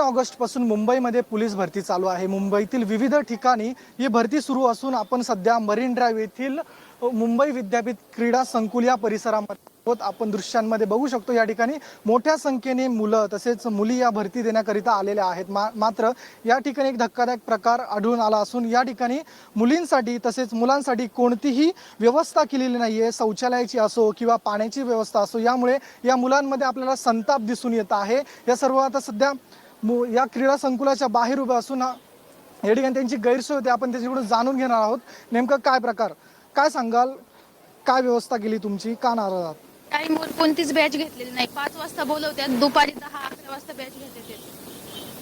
ऑगस्टपासून मुंबईमध्ये पोलीस भरती चालू आहे. मुंबईतील विविध ठिकाणी ही भरती सुरू असून आपण सध्या मरीन ड्राईव्ह येथील मुंबई विद्यापीठ क्रीडा संकुल या परिसरामध्ये आहोत. आपण दृश्यांमध्ये बघू शकतो या ठिकाणी मोठ्या संख्येने मुलं तसेच मुली या भरती देण्याकरिता आलेल्या आहेत. मा मात्र या ठिकाणी एक धक्कादायक प्रकार आढळून आला असून या ठिकाणी मुलींसाठी तसेच मुलांसाठी कोणतीही व्यवस्था केलेली नाही आहे शौचालयाची असो किंवा पाण्याची व्यवस्था असो यामुळे या मुलांमध्ये आपल्याला संताप दिसून येत आहे. या सर्व आता सध्या मु या क्रीडा संकुलाच्या बाहेर उभं असून हा या ठिकाणी त्यांची गैरसोय होते. आपण त्याच्याकडून जाणून घेणार आहोत. नेमकं काय प्रकार? काय सांगाल? काय व्यवस्था केली तुमची? का नाराज आहात? टाईमवर कोणतीच बॅच घेतलेली नाही. पाच वाजता बोलवत्यात दुपारी दहा अकरा वाजता बॅच घेते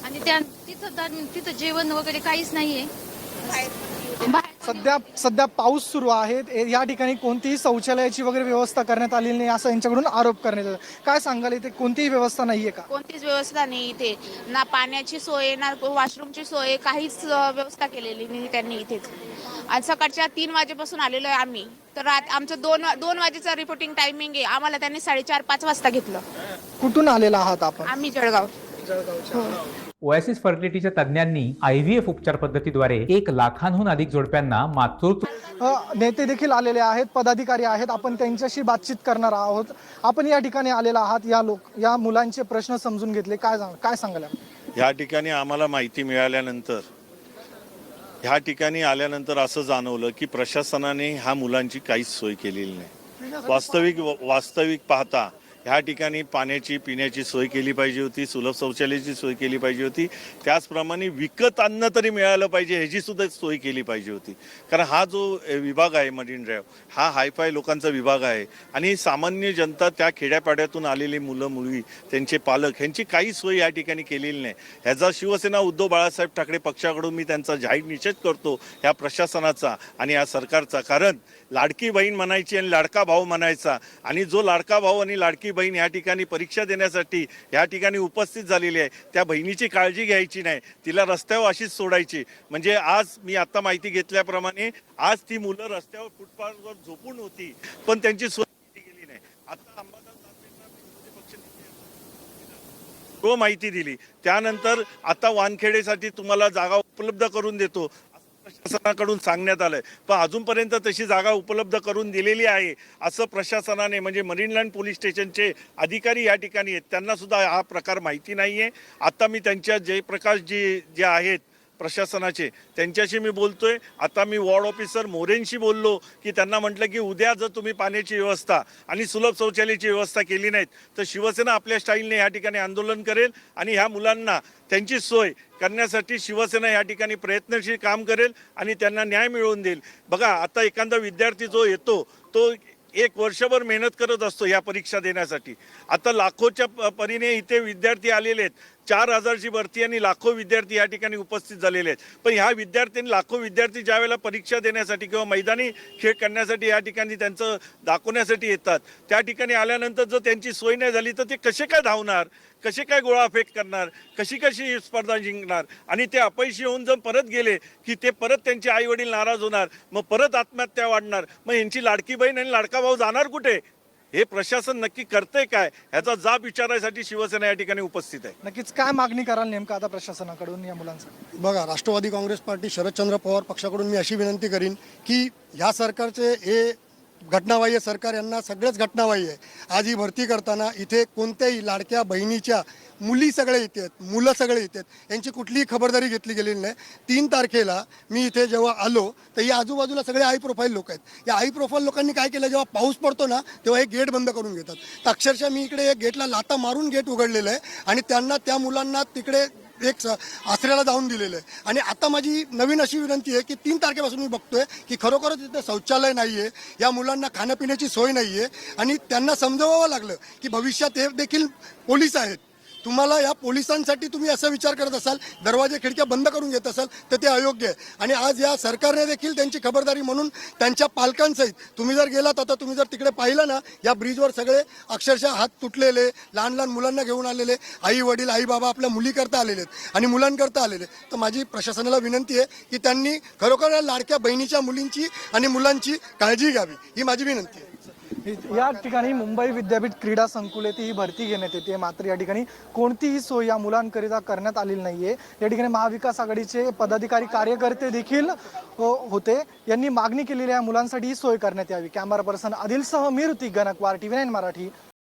आणि त्या तिथं तर- तिथं जेवण वगैरे काहीच नाहीये. बाहेर सध्या सध्या पाऊस सुरू आहे. या ठिकाणी कोणतीही शौचालयाची वगैरे व्यवस्था करण्यात आलेली नाही असं यांच्याकडून आरोप करण्यात येतो काय सांगाल इथे? कोणतीही व्यवस्था नाहीये का? कोणतीच व्यवस्था नाही इथे. ना पाण्याची सोय ना वॉशरूमची सोय काहीच व्यवस्था केलेली नाही त्यांनी इथेच. आणि सकाळच्या तीन वाजेपासून आलेलो आहे आम्ही. तर आमचं दोन दोन वाजेचं रिपोर्टिंग टायमिंग आहे. आम्हाला त्यांनी साडेचार पाच वाजता घेतलं. कुठून आलेला आहात आपण? आम्ही जळगाव. ओएसिस फर्टिलिटीच्या तज्ज्ञांनी आय व्ही एफ उपचार पद्धतीद्वारे एक लाखांहून अधिक जोडप्यांना मातृत्व नेते देखील आलेले आहेत पदाधिकारी आहेत. आपण त्यांच्याशी बातचीत करणार आहोत. आपण या ठिकाणी आलेला आहात या लोक या मुलांचे प्रश्न समजून घेतले. काय सांग काय सांगाल? ह्या ठिकाणी आम्हाला माहिती मिळाल्यानंतर ह्या ठिकाणी आल्यानंतर असं जाणवलं की प्रशासनाने ह्या मुलांची काहीच सोय केलेली नाही. वास्तविक वास्तविक पाहता ह्या ठिकाणी पाण्याची पिण्याची सोय केली पाहिजे होती सुलभ शौचालयाची सोय केली पाहिजे होती. त्याचप्रमाणे विकत अन्न तरी मिळालं पाहिजे ह्याची सुद्धा सोय केली पाहिजे होती. कारण हा जो विभाग आहे मरीन ड्राईव्ह हा हायफाय लोकांचा विभाग आहे. आणि सामान्य जनता त्या खेड्यापाड्यातून आलेली मुलं मुली त्यांचे पालक ह्यांची काही सोय या ठिकाणी केलेली नाही. ह्याचा शिवसेना उद्धव बाळासाहेब ठाकरे पक्षाकडून मी त्यांचा जाहीर निषेध करतो ह्या प्रशासनाचा आणि या सरकारचा. कारण लाडकी बहीण म्हणायची आणि लाडका भाऊ म्हणायचा. आणि जो लाडका भाऊ आणि लाडकी बहीण या ठिकाणी परीक्षा देण्यासाठी या ठिकाणी उपस्थित झालेली आहे. त्या बहिणीची काळजी घ्यायची नाही. तिला रस्त्यावर अशीच सोडायची. म्हणजे आज मी आता माहिती घेतल्याप्रमाणे आज ती मुलं रस्त्यावर फुटपाथवर झोपून होती पण त्यांची सोय गेली नाही. आता तो हो माहिती दिली. त्यानंतर आता वानखेडेसाठी तुम्हाला जागा उपलब्ध करून देतो. प्रशासनाकडून सांगण्यात आलंय. पण अजूनपर्यंत तशी जागा उपलब्ध करून दिलेली आहे असं प्रशासनाने म्हणजे मरीनलँड पोलीस स्टेशनचे अधिकारी या ठिकाणी आहेत. त्यांना सुद्धा हा प्रकार माहिती नाही आहे आता मी त्यांच्या जयप्रकाश जी जे आहेत प्रशासनाचे. त्यांच्याशी मी बोलतोय. आता मी वॉर्ड ऑफिसर मोरेंशी बोललो की त्यांना म्हटलं की उद्या जर तुम्ही पाण्याची व्यवस्था आणि सुलभ शौचालयाची व्यवस्था केली नाहीत तर शिवसेना आपल्या स्टाईलने या ठिकाणी आंदोलन करेल आणि ह्या मुलांना त्यांची सोय करण्यासाठी शिवसेना या ठिकाणी प्रयत्नशील काम करेल आणि त्यांना न्याय मिळवून देईल. बघा आता एखादा विद्यार्थी जो येतो तो एक वर्षभर मेहनत करत असतो या परीक्षा देण्यासाठी. आता लाखोच्या प- परीने इथे विद्यार्थी आलेले आहेत. चार हजारची भरती आणि लाखो विद्यार्थी या ठिकाणी उपस्थित झालेले आहेत. पण ह्या विद्यार्थ्यांनी लाखो विद्यार्थी ज्या वेळेला परीक्षा देण्यासाठी किंवा मैदानी खेळ करण्यासाठी या ठिकाणी त्यांचं दाखवण्यासाठी येतात त्या ठिकाणी आल्यानंतर जर त्यांची सोय नाही झाली तर ते कसे काय धावणार कसे काय गोळाफेक करणार कशी कशी स्पर्धा जिंकणार आणि ते अपयशी होऊन जर परत गेले की ते परत त्यांचे आई वडील नाराज होणार मग परत आत्महत्या वाढणार मग यांची लाडकी बहीण आणि लाडका भाऊ जाणार कुठे? हे प्रशासन नक्की करतंय काय? ह्याचा जाब विचारायसाठी शिवसेना या ठिकाणी उपस्थित आहे. नक्कीच काय मागणी कराल नेमकं आता प्रशासनाकडून या मुलांसाठी बघा राष्ट्रवादी काँग्रेस पार्टी शरदचंद्र पवार पक्षाकडून मी अशी विनंती करीन की ह्या सरकारचे हे घटनाबाह्य सरकार यांना सगळंच घटनाबाह्य आहे. आज ही भरती करताना इथे कोणत्याही लाडक्या बहिणीच्या मुली सगळे येतात मुलं सगळे येतात यांची कुठलीही खबरदारी घेतली गेलेली नाही. तीन तारखेला मी इथे जेव्हा आलो तर या आजूबाजूला सगळे हाय प्रोफाईल लोक आहेत. या हाय प्रोफाईल लोकांनी काय केलं जेव्हा पाऊस पडतो ना तेव्हा हे गेट बंद करून घेतात. तर अक्षरशः मी इकडे गेटला लाता मारून गेट उघडलेलं आहे. आणि त्यांना त्या मुलांना तिकडे एक स- आसऱ्याला जाऊन दिलेलं आहे. आणि आता माझी नवीन अशी विनंती आहे की तीन तारखेपासून मी बघतोय की खरोखरच तिथे शौचालय नाही आहे या मुलांना खाण्यापिण्याची सोय नाही आहे आणि त्यांना समजवावं लागलं की भविष्यात हे देखील पोलीस आहेत. तुम्हाला या पोलिसांसाठी तुम्ही असा विचार करत असाल दरवाजे खिडक्या बंद करून घेत असाल तर ते अयोग्य आहे. आणि आज या सरकारने देखील त्यांची खबरदारी म्हणून त्यांच्या पालकांसहित तुम्ही जर गेलात आता तुम्ही जर तिकडे पाहिलं ना या ब्रिजवर सगळे अक्षरशः हात तुटलेले लहान लहान मुलांना घेऊन आलेले आई वडील आई बाबा आपल्या मुलीकरता आलेले आहेत आणि मुलांकरता आलेले तर माझी प्रशासनाला विनंती आहे की त्यांनी खरोखर या लाडक्या बहिणीच्या मुलींची आणि मुलांची काळजी घ्यावी ही माझी विनंती आहे. या ठिकाणी मुंबई विद्यापीठ क्रीडा संकुल येथे ही भरती घेण्यात येते. मात्र या ठिकाणी कोणतीही सोय या मुलांकरिता करण्यात आलेली नाहीये. या ठिकाणी महाविकास आघाडीचे पदाधिकारी कार्यकर्ते देखील हो- होते. यांनी मागणी केलेल्या या मुलांसाठी ही सोय करण्यात यावी. कॅमेरा पर्सन आदिलसह मी ऋतिक गणकवार टीव्ही नाईन मराठी.